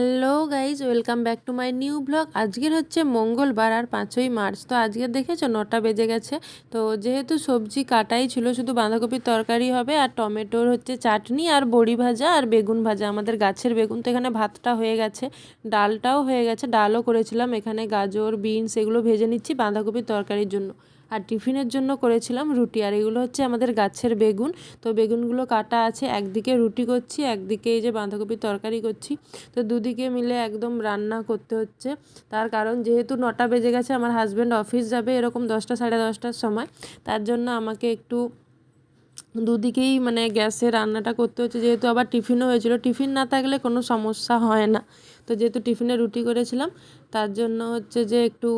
Hello guys, welcome back to my new blog. আজকের হচ্ছে মঙ্গলবার আর পাঁচই মার্চ। তো আজকে দেখেছ, নটা বেজে গেছে। তো যেহেতু সবজি কাটাই ছিল, শুধু বাঁধাকপির তরকারি হবে আর টমেটোর হচ্ছে চাটনি আর বড়ি ভাজা আর বেগুন ভাজা। আমাদের গাছের বেগুন তো এখানে ভাতটা হয়ে গেছে, ডালটাও হয়ে গেছে, ডালও করেছিলাম। এখানে গাজর, বিনস এগুলো ভেজে নিচ্ছি বাঁধাকপির তরকারির জন্য। আর টিফিনের জন্য করেছিলাম রুটি। আর এগুলো হচ্ছে আমাদের গাছের বেগুন। তো বেগুনগুলো কাটা আছে, একদিকে রুটি করছি, একদিকে এই যে বাঁধাকপির তরকারি করছি। তো দুদিকে মিলে একদম রান্না করতে হচ্ছে। তার কারণ যেহেতু নটা বেজে গেছে, আমার হাজব্যান্ড অফিস যাবে এরকম দশটা সাড়ে দশটার সময়। তার জন্য আমাকে একটু দুদিকেই মানে গ্যাসে রান্নাটা করতে হচ্ছে। যেহেতু আবার টিফিনও হয়েছিল। টিফিন না থাকলে কোনো সমস্যা হয় না। তো যেহেতু টিফিনে রুটি করেছিলাম, তার জন্য হচ্ছে যে একটু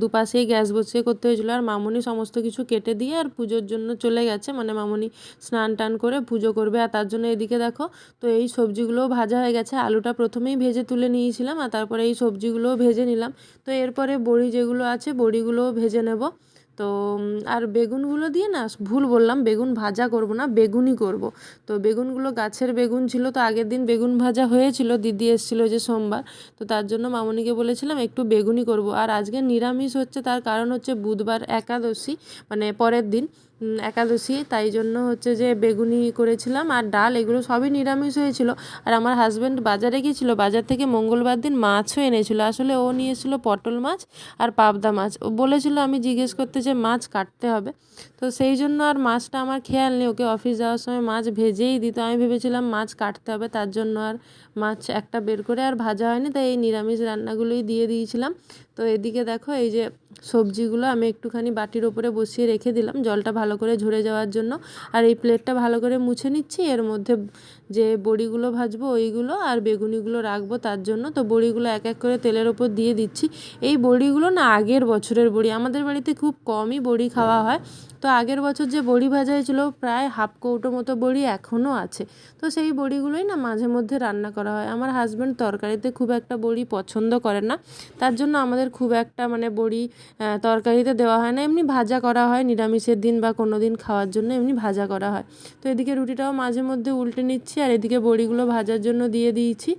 দুপাশেই গ্যাস বসিয়ে করতে হয়েছিলো। আর মামুনি সমস্ত কিছু কেটে দিয়ে আর পুজোর জন্য চলে গেছে। মানে মামুনি স্নান টান করে পুজো করবে। আর তার জন্য এদিকে দেখো, তো এই সবজিগুলোও ভাজা হয়ে গেছে। আলুটা প্রথমেই ভেজে তুলে নিয়েছিলাম আর তারপরে এই সবজিগুলোও ভেজে নিলাম। তো এরপরে বড়ি যেগুলো আছে, বড়িগুলোও ভেজে নেব। তো আর বেগুনগুলো দিয়ে না, ভুল বললাম, বেগুন ভাজা করব না, বেগুনই করব। তো বেগুনগুলো গাছের বেগুন ছিল, তো আগের দিন বেগুন ভাজা হয়েছিল, দিদি এসেছিল যে সোমবার, তো তার জন্য মামনিকে বলেছিলাম একটু বেগুনই করব। আর আজকে নিরামিষ হচ্ছে, তার কারণ হচ্ছে বুধবার একাদশী মানে পরের দিন। একাদশী, তাই জন্য হচ্ছে যে বেগুনি করেছিলাম আর ডাল, এগুলো সবই নিরামিষ হয়েছিল। আর আমার হাজব্যান্ড বাজারে গিয়েছিল, বাজার থেকে মঙ্গলবার দিন মাছও এনেছিল। আসলে ও নিয়েছিল পটল মাছ আর পাবদা মাছ। ও বলেছিল, আমি জিজ্ঞেস করতে যে মাছ কাটতে হবে। তো সেই জন্য আর মাছটা আমার খেয়াল নেই। ওকে অফিস যাওয়ার সময় মাছ ভেজেই দিত। আমি ভেবেছিলাম, মাছ কাটতে হবে, তার জন্য আর মাছ একটা বের করে আর ভাজা হয়নি। তাই এই নিরামিষ রান্নাগুলোই দিয়ে দিয়েছিলাম। তো এদিকে দেখো, এই যে সবজিগুলো আমি একটুখানি বাটির ওপরে বসিয়ে রেখে দিলাম, জলটা ভালো করে ঝরে যাওয়ার জন্য। আর এই প্লেটটা ভালো করে মুছে নিচ্ছি, এর মধ্যে যে বড়িগুলো ভাজবো ওইগুলো আর বেগুনিগুলো রাখব তার জন্য। তো বড়িগুলো এক এক করে তেলের ওপর দিয়ে দিচ্ছি। এই বড়িগুলো না আগের বছরের বড়ি, আমাদের বাড়িতে খুব কমই বড়ি খাওয়া হয়। তো আগের বছর যে বড়ি ভাজা হয়েছিল প্রায় হাফ কৌটো মতো বড়ি এখনও আছে। তো সেই বড়িগুলোই না মাঝে মধ্যে রান্না করা হয়। আমার হাজব্যান্ড তরকারিতে খুব একটা বড়ি পছন্দ করে না। তার জন্য আমাদের খুব একটা মানে বড়ি তরকারিতে দেওয়া হয় না। এমনি ভাজা করা হয়, নিরামিষের দিন বা কোনো দিন খাওয়ার জন্য এমনি ভাজা করা হয়। তো এদিকে রুটিটাও মাঝে মধ্যে উল্টে নিচ্ছি আর এদিকে বড়িগুলো ভাজার জন্য দিয়ে দিয়েছি।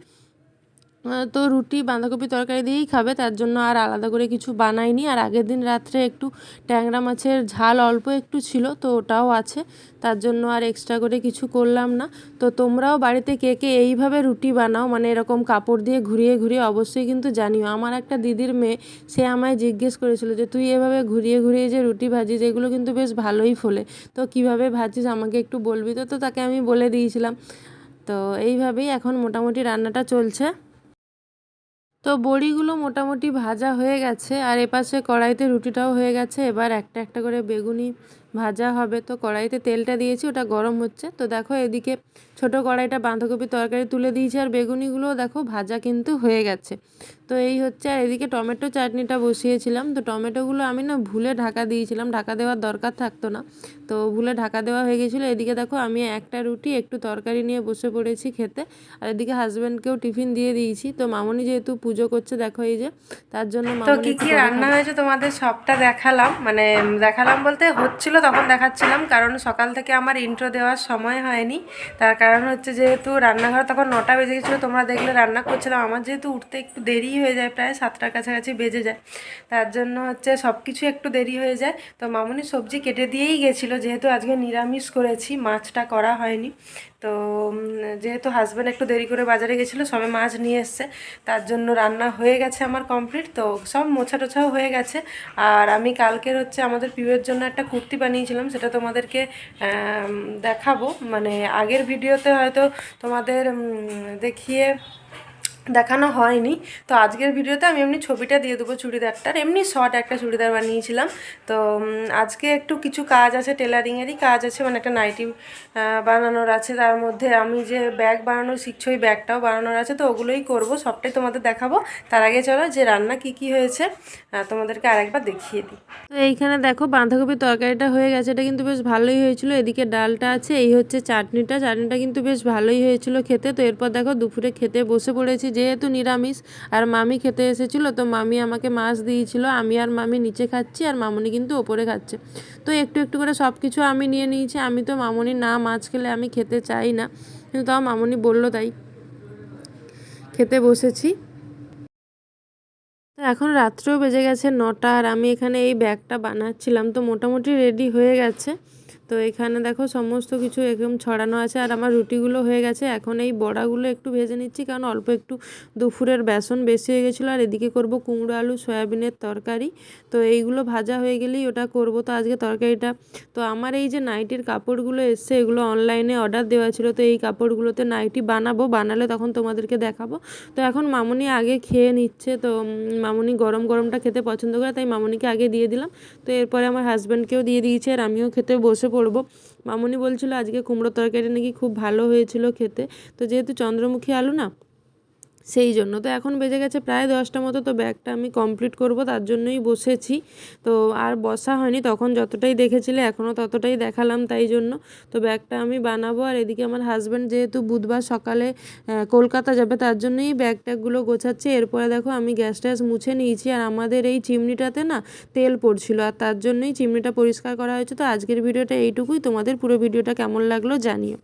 তো রুটি, বাঁধাকপি তরকারি দিয়েই খাবে, তার জন্য আর আলাদা করে কিছু বানাইনি আর আগের দিন রাত্রে একটু ট্যাংরা মাছের ঝাল অল্প একটু ছিল, তো ওটাও আছে, তার জন্য আর এক্সট্রা করে কিছু করলাম না। তো তোমরাও বাড়িতে কে কে এইভাবে রুটি বানাও মানে এরকম কাপড় দিয়ে ঘুরিয়ে ঘুরিয়ে অবশ্যই কিন্তু জানিও। আমার একটা দিদির মেয়ে, সে আমায় জিজ্ঞেস করেছিল যে, তুই এভাবে ঘুরিয়ে ঘুরিয়ে যে রুটি ভাজিস, এগুলো কিন্তু বেশ ভালোই ফোলে। তো কীভাবে ভাজিস, আমাকে একটু বলবি তো? তো তাকে আমি বলে দিয়েছিলাম। তো এইভাবেই এখন মোটামুটি রান্নাটা চলছে। তো বড়িগুলো মোটামুটি ভাজা হয়ে গেছে আর এপাশে কড়াইতে রুটিটাও হয়ে গেছে। এবার একটা একটা করে বেগুনি ভাজা হবে তো কড়াইতে তেলটা দিয়েছি ওটা গরম হচ্ছে। তো দেখো এদিকে ছোট কড়াইটা বাঁধাকপি তরকারি তুলে দিয়েছি আর বেগুনিগুলোও দেখো ভাজা কিন্তু হয়ে গেছে। তো এই হচ্ছে আর এদিকে টমেটো চাটনিটা বসিয়েছিলাম। তো টমেটোগুলো আমি না ভুলে ঢাকা দিয়েছিলাম ঢাকা দেওয়ার দরকার থাকতো না। তো ভুলে ঢাকা দেওয়া হয়ে গেছিল। এদিকে দেখো আমি একটা রুটি একটু তরকারি নিয়ে বসে পড়েছি খেতে। আর এদিকে হাজব্যান্ডকেও টিফিন দিয়ে দিয়েছি। তো মামনি যেহেতু পুজো করছে দেখো এই যে তার জন্য তো কি কি রান্না হয়েছে তোমাদের সবটা দেখালাম। মানে দেখালাম বলতে হচ্ছিল তখন দেখাচ্ছিলাম, কারণ সকাল থেকে আমার ইন্ট্রো দেওয়ার সময় হয়নি। তার কারণ হচ্ছে যেহেতু রান্নাঘর তখন নটা বেজে গেছিল, তোমরা দেখলে রান্না করছিলাম। আমার যেহেতু উঠতে একটু দেরি হয়ে যায়, প্রায় সাতটার কাছাকাছি বেজে যায়। তার জন্য হচ্ছে সব কিছু একটু দেরি হয়ে যায়। তো মামুনি সবজি কেটে দিয়েই গেছিল, যেহেতু আজকে নিরামিষ করেছি, মাছটা করা হয়নি। তো যেহেতু হাজব্যান্ড একটু দেরি করে বাজারে গেছিল, সবে মাছ নিয়ে এসছে, তার জন্য রান্না হয়ে গেছে আমার কমপ্লিট তো সব মোছা টোছাও হয়ে গেছে। আর আমি কালকের হচ্ছে আমাদের পিউয়ের জন্য একটা কুর্তি বানিয়েছিলাম, সেটা তোমাদেরকে দেখাবো। মানে আগের ভিডিওতে হয়তো তোমাদের দেখিয়ে দেখানো হয়নি। তো আজকের ভিডিওতে আমি এমনি ছবিটা দিয়ে দেবো চুড়িদারটার। এমনি শর্ট একটা চুড়িদার বানিয়েছিলাম। তো আজকে একটু কিছু কাজ আছে টেলারিংয়েরই কাজ আছে মানে একটা নাইটি বানানোর আছে। তার মধ্যে আমি যে ব্যাগ বানানো শিখছি, ওই ব্যাগটাও বানানোর আছে। তো ওগুলোই করব, সবটাই তোমাদের দেখাবো। তার আগে চলো যে রান্না কি কি হয়েছে তোমাদেরকে আরেকবার দেখিয়ে দিই। তো এইখানে দেখো বাঁধাকপির তরকারিটা হয়ে গেছে। এটা কিন্তু বেশ ভালোই হয়েছিল। এদিকে ডালটা আছে, এই হচ্ছে চাটনিটা। চাটনিটা কিন্তু বেশ ভালোই হয়েছিল খেতে। তো এরপর দেখো, দুপুরে খেতে বসে পড়েছি যেহেতু নিরামিষ আর মামি খেতে এসেছিল, তো মামি আমাকে মাছ দিয়েছিল। আমি আর মামি নিচে খাচ্ছি আর মামনি কিন্তু ওপরে খাচ্ছে। তো একটু একটু করে সব কিছু আমি নিয়ে নিয়েছি। আমি তো মামনি না মাছ খেলে আমি খেতে চাই না। কিন্তু তাও মামনি বলল তাই। খেতে বসেছি। তো এখন রাত্রেও বেজে গেছে নটা আর আমি এখানে এই ব্যাগটা বানাচ্ছিলাম। তো মোটামুটি রেডি হয়ে গেছে। তো এখানে দেখো সমস্ত কিছু একদম ছড়ানো আছে আর আমার রুটিগুলো হয়ে গেছে। এখন এই বড়াগুলো একটু ভেজে নিচ্ছি কারণ অল্প একটু দুপুরের বেসন বেশি হয়ে গেছিল আর এদিকে করব কুমড়ো আলু, সয়াবিনের তরকারি। তো এইগুলো ভাজা হয়ে গেলেই ওটা করব। তো আজকে তরকারিটা, তো আমার এই যে নাইটির কাপড়গুলো এসছে, এগুলো অনলাইনে অর্ডার দেওয়া ছিল। তো এই কাপড়গুলোতে নাইটি বানাবো, বানালে তখন তোমাদেরকে দেখাবো। তো এখন মামুনি আগে খেয়ে নিচ্ছে। তো মামুনি গরম গরমটা খেতে পছন্দ করে, তাই মামুনিকে আগে দিয়ে দিলাম। তো এরপরে আমার হাজব্যান্ডকেও দিয়ে দিয়েছে আর আমিও খেতে বসে পড়ব মামনি বলছিল, আজকে কুমড়ো তরকারি নাকি খুব ভালো হয়েছিল খেতে। তো যেহেতু চন্দ্রমুখী আলু না সেই জন্য। তো এখন বেজে গেছে প্রায় দশটা মতো, তো ব্যাগটা আমি কমপ্লিট করব, তার জন্যই বসেছি। তো আর বসা হয়নি, তখন যতটাই দেখেছিলে এখনও ততটাই দেখালাম তাই জন্য। তো ব্যাগটা আমি বানাবো, আর এদিকে আমার হাজব্যান্ড যেহেতু বুধবার সকালে কলকাতা যাবে, তার জন্যই ব্যাগ ট্যাগগুলো গোছাচ্ছে। এরপরে দেখো আমি গ্যাস ট্যাস মুছে নিয়েছি, আর আমাদের এই চিমনিটাতে না তেল পড়ছিল, আর তার জন্যই চিমনিটা পরিষ্কার করা হয়েছে। তো আজকের ভিডিওটা এইটুকুই, তোমাদের পুরো ভিডিওটা কেমন লাগল জানিও।